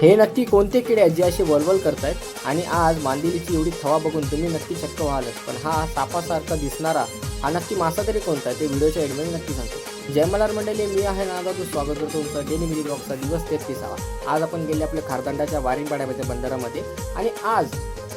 हे नक्की कोणते किडे आहेत जे असे वलवल करतायत? आणि आज मांदिलीची एवढी थवा बघून तुम्ही नक्की चक्क व्हालच पण हा सापासारखा दिसणारा हा नक्की मासा तरी कोणता आहे ते व्हिडिओच्या एडमध्ये नक्की सांगतो. जय मंडळी मी आहे नादा तू स्वागत करतो तुमचं डेली मिली ब्लॉगचा दिवस तेहतीसावा. आज आपण गेले आपल्या खारदंडाच्या वारिंगपाड्यामध्ये बंदरामध्ये. आणि आज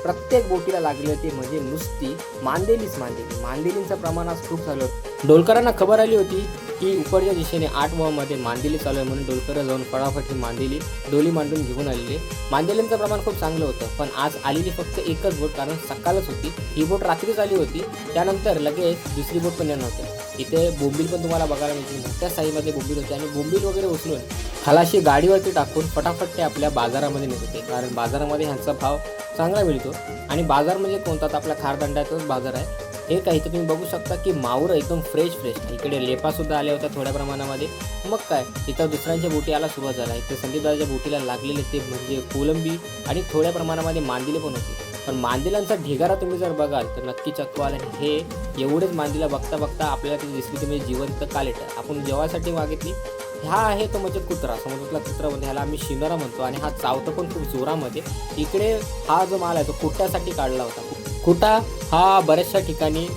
प्रत्येक बोटीला लागली होती म्हणजे नुसती मांदेलीच मांदेली. मांदेलींचं प्रमाण आज खूप झालं होतं. डोलकरांना खबर आली होती ती उपरच्या दिशेने आठमध्ये मांदेली चालू आहे म्हणून डोलकरं जाऊन फटाफट ही मांदेली डोली मांडून घेऊन आलेली मांदेलींचं प्रमाण खूप चांगलं होतं पण आज आलेली फक्त एकच बोट कारण सकाळच होती. ही बोट रात्रीच आली होती त्यानंतर लगेच दुसरी बोट पण येणार होती. इथे बोंबील पण तुम्हाला बघायला मिळतील. मोठ्या साईमध्ये बोंबील होते आणि बोंबील वगैरे उचलून खलाशी गाडीवरती टाकून फटाफट ते आपल्या बाजारामध्ये नेत होते. कारण बाजारामध्ये ह्यांचा भाव चांगला मिळतो. आणि बाजार म्हणजे कोणता? तर आपल्या खारदंड्याचाच बाजार आहे. हे काही तर तुम्ही बघू शकता की मावरं एकदम फ्रेश फ्रेश इकडे लेपा सुद्धा आल्या होत्या थोड्या प्रमाणामध्ये. मग काय इथं दुसऱ्यांच्या बोटी यायला सुरुवात झाला. इथे संदीपदाच्या बोटीला लागलेले ते म्हणजे कोलंबी आणि थोड्या प्रमाणामध्ये मांदिले पण होते. पण मांदिलांचा ढिगारा तुम्ही जर बघाल तर नक्की चकवाल. आणि हे एवढेच मांदिला बघता बघता आपल्याला ती दिसली तुम्ही म्हणजे जिवंत कालेट. आपण जेवासाठी मागितली हा आहे तो म्हणजे कुत्रा. समुद्रातला कुत्रा म्हणजे ह्याला आम्ही शिनरा म्हणतो आणि हा चावतो पण खूप जोरामध्ये. इकडे हा जो माल आहे तो कुट्यासाठी काढला होता. कुटा हा बऱ्याचशा ठिकाणी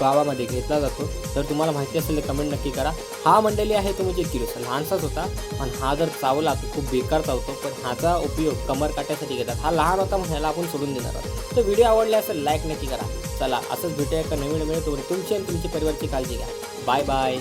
गावामध्ये घेतला जातो. जर तुम्हाला माहिती असेल तर कमेंट नक्की करा. हा मंडळी आहे तो म्हणजे किलोचा लहानसाच होता. पण हा जर चावला तर खूप बेकार चावतो. पण ह्याचा उपयोग कमर काट्यासाठी घेतात. हा लहान होता म्हणून ह्याला आपण सोडून देणार आहोत. तर व्हिडिओ आवडला असेल लाईक नक्की करा. चला असंच भेटूया एका नवीन वेळ तुमची आणि तुमच्या परिवारची काळजी घ्या. Bye bye